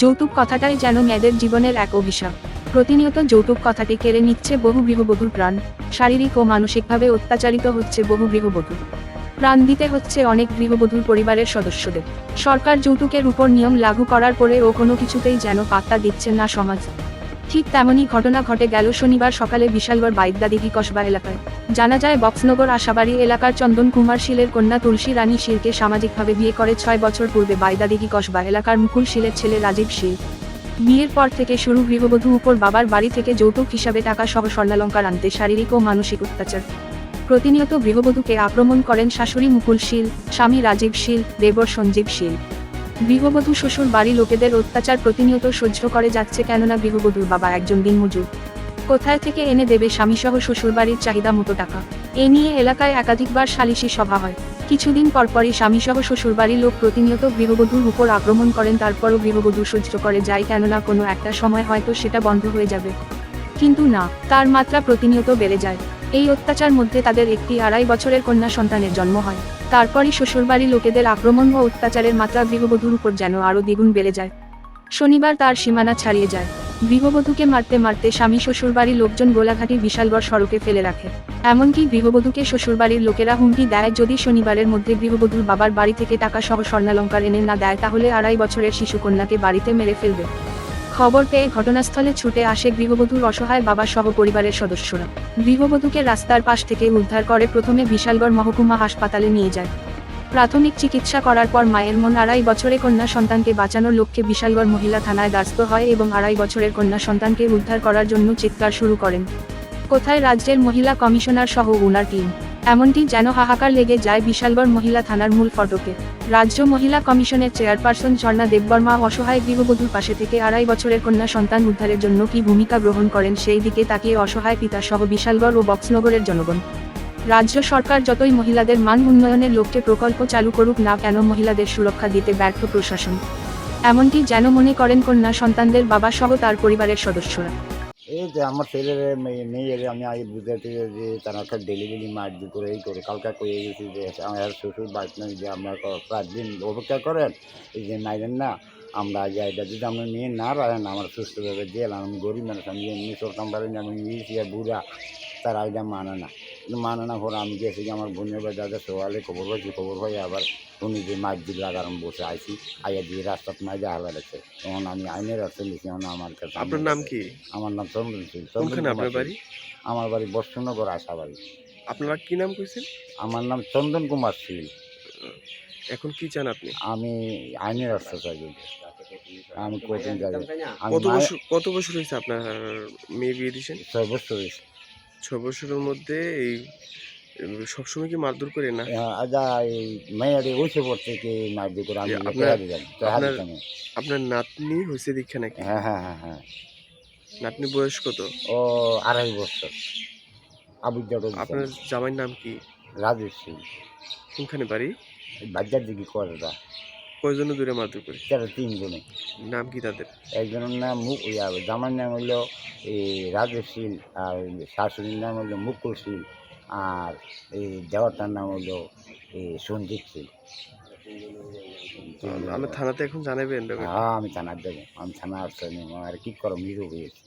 যৌতুক কথাটাই যেন মেয়েদের জীবনের এক অভিশাপ। প্রতিনিয়ত যৌতুক কথাটি কেড়ে নিচ্ছে বহু গৃহবধূর প্রাণ। শারীরিক ও মানসিকভাবে অত্যাচারিত হচ্ছে বহু গৃহবধূ। প্রাণ দিতে হচ্ছে অনেক গৃহবধূর পরিবারের সদস্যদের। সরকার যৌতুকের উপর নিয়ম লাগু করার পরেও কোনো কিছুতেই যেন পাত্তা দিচ্ছে না সমাজ। ঠিক তেমনই ঘটনা ঘটে গেল শনিবার সকালে বিশালগড় বাইদ্যাদিঘি কসবা এলাকায়। জানা যায়, বক্সনগর আশাবাড়ি এলাকার চন্দন কুমার শীলের কন্যা তুলসী রানী শীলকে সামাজিকভাবে বিয়ে করে ছয় বছর পূর্বে বাইদাদিঘি কসবা এলাকার মুকুল শীলের ছেলে রাজীব শীল। বিয়ের পর থেকে শুরু গৃহবধূ উপর বাবার বাড়ি থেকে যৌতুক হিসাবে টাকা সহ স্বর্ণালঙ্কার আনতে শারীরিক ও মানসিক অত্যাচার। প্রতিনিয়ত গৃহবধূকে আক্রমণ করেন শাশুড়ি মুকুল শীল, স্বামী রাজীব শীল, দেবর সঞ্জীব শীল। গৃহবধূ শ্বশুর বাড়ি লোকেদের অত্যাচার প্রতিনিয়ত সহ্য করে যাচ্ছে কেননা গৃহবধূর বাবা একজন দিন দিনমজুর। কোথায় থেকে এনে দেবে স্বামীসহ শ্বশুরবাড়ির চাহিদা মতো টাকা? এ নিয়ে এলাকায় একাধিকবার সালিশি সভা হয়। কিছুদিন পরপরই স্বামীসহ শ্বশুরবাড়ির লোক প্রতিনিয়ত গৃহবধূর উপর আক্রমণ করেন, তারপরও গৃহবধূ সহ্য করে যায়, কেননা কোনো একটা সময় হয়তো সেটা বন্ধ হয়ে যাবে। কিন্তু না, তার মাত্রা প্রতিনিয়ত বেড়ে যায়। এই অত্যাচার মধ্যে তাদের একটি আড়াই বছরের কন্যা সন্তানের জন্ম হয়। তারপরই শ্বশুরবাড়ি লোকেদের আক্রমণ ও অত্যাচারের মাত্রা গৃহবধূর উপর যেন আরও দ্বিগুণ বেড়ে যায়। শনিবার তার সীমানা ছাড়িয়ে যায়। গৃহবধূকে মারতে মারতে স্বামী শ্বশুরবাড়ির লোকজন গোলাঘাটি বিশালগড় সড়কে ফেলে রাখে। এমনকি গৃহবধূকে শ্বশুরবাড়ির লোকেরা হুমকি দেয়, যদি শনিবারের মধ্যে গৃহবধূর বাবার বাড়ি থেকে টাকা সহ স্বর্ণালঙ্কার এনে না দেয়, তাহলে আড়াই বছরের শিশুকন্যাকে বাড়িতে মেরে ফেলবে। খবর পেয়ে ঘটনাস্থলে ছুটে আসে গৃহবধূর অসহায় বাবা সহ পরিবারের সদস্যরা। গৃহবধূকে রাস্তার পাশ থেকে উদ্ধার করে প্রথমে বিশালগড় মহকুমা হাসপাতালে নিয়ে যায়। প্রাথমিক চিকিৎসা করার পর মায়ের মন আড়াই বছরে কন্যা সন্তানকে বাঁচানোর লক্ষ্যে বিশালগড় মহিলা থানায় দ্বারস্থ হয় এবং আড়াই বছরের কন্যা সন্তানকে উদ্ধার করার জন্য চিৎকার শুরু করেন। কোথায় রাজ্যের মহিলা কমিশনার সহ ওনার টিম? এমনটি যেন হাহাকার লেগে যায় বিশালগড় মহিলা থানার মূল ফটকে। রাজ্য মহিলা কমিশনের চেয়ারপারসন ঝর্ণা দেববর্মা অসহায় গৃহবধূর পাশে থেকে আড়াই বছরের কন্যা সন্তান উদ্ধারের জন্য কি ভূমিকা গ্রহণ করেন সেই দিকে তাকিয়ে অসহায় পিতা সহ বিশালগড় ও বক্সনগরের জনগণ। রাজ্য সরকার যতই মহিলাদের মান উন্নয়নের লক্ষ্যে প্রকল্প চালু করুক না কেন মহিলাদের সুরক্ষা দিতে ব্যর্থ প্রশাসন। এমনটি যেন মনে করেন কন্যা সন্তানদের বাবা সহ তার পরিবারের সদস্যরা। এই যে আমার ছেলের মেয়ে, মেয়ের, আমি আগে বুঝাতে যে তারা একটা ডেলিভারি মারধর করে এই করে, কালকে কয়ে গেছি যে আমার শ্বশুর বাড়িতে যে আপনার পাঁচ দিন অপেক্ষা করেন, এই যে মাইরেন না, আমরা যে এটা যদি আমার মেয়ে না রাখেন, আমার সুস্থভাবে দিলাম আমি গরিব মানুষ, আমি এমনি না আমি ইয়েছি বুড়া। তারা এটা মানে না। কিন্তু মানে না পরে আমি গেছি যে আমার বোনের বাড়ি দাদা সকালে খবর পাইছি খবর পাই আবার উনি যে মাছ দিল লাগার আমি বসে আইছি আইয়া দিয়ে রাস্তাত মাছ দেখা লাগছে তখন আমি আইনের রাস্তা লিখি এখন আমার কাছে আপনার নাম কি? আমার নাম চন্দন সিং। আপনার বাড়ি? আমার বাড়ি বর্ষনগর আশা বাড়ি আপনারা কি নাম কইছেন? আমার নাম চন্দন কুমার শীল এখন কি চান আপনি? আমি আইনের রাস্তা চাই আমি কোচিং যাই। কত বছর কত বছর হয়েছে আপনার মেয়ে বিয়ে দিয়েছেন ছয় বছর হয়েছে। ছ বছরের মধ্যে এই সবসময় কি মারধর করে না? আহ, আজা এই মেয়ের ওইসে পড়তে কি মার দিয়ে করে আমি আপনার- আপনার- নাতনি হয়েছে দীক্ষা নাকি? হ্যাঁ হ্যাঁ হ্যাঁ হ্যাঁ। নাতনি বয়স কত? ও আড়াই বছর। আবুজার আপনার জামাইয়ের নাম কি? রাজেশ সিং। কোনখানে বাড়ি? বাজার দিকে করে কয়জন দূরে মারধর করে? তারা তিনজনে। নাম কি তাদের? একজনের নাম ইয়া জামার নাম হলো এই রাজেশ শীল আর শাশুড়ির নাম হলো মুকুল শীল আর এই দেওয়ারটার নাম হলো এই সঞ্জিত শীল। আমরা থানাতে এখন জানাবেন হ্যাঁ আমি থানার দেবো আমি থানা আসতে আর কি করো মৃত্যু হয়েছে